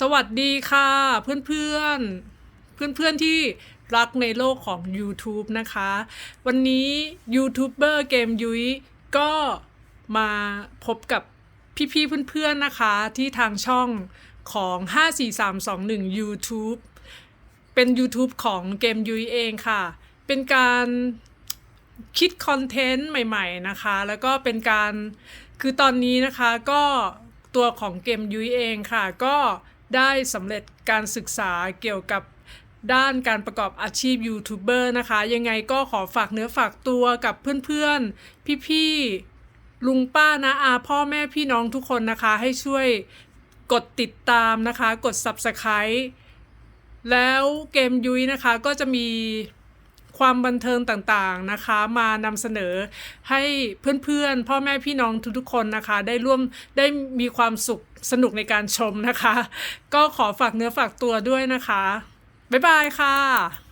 สวัสดีค่ะเพื่อนเพื่อนเพื่อนเพื่อนที่รักในโลกของ YouTube นะคะ วันนี้ยูทูบเบอร์เกมยุ้ยก็มาพบกับพี่ๆเพื่อนๆนะคะ ที่ทางช่องของ 54321 YouTube เป็น YouTube ของเกมยุ้ยเองค่ะ เป็นการคิดคอนเทนต์ใหม่ๆนะคะ แล้วก็เป็นการคือตอนนี้นะคะก็ตัวของเกมยุ้ยเองค่ะ ก็ ได้สำเร็จการศึกษาเกี่ยวกับด้านการประกอบอาชีพยูทูบเบอร์นะคะ ยังไงก็ขอฝากเนื้อฝากตัวกับเพื่อนๆ พี่ๆ ลุงป้านะอาพ่อแม่พี่น้องทุกคนนะคะ ให้ช่วยกดติดตามนะคะ กด Subscribe แล้วเกมยุ้ยนะคะก็จะมี ความบันเทิงต่างๆนะคะ มานำเสนอให้เพื่อนๆ พ่อแม่พี่น้องทุกๆคนนะคะ ได้ร่วมได้มีความสุขสนุกในการชมนะคะ ก็ขอฝากเนื้อฝากตัวด้วยนะคะ บ๊ายบายค่ะ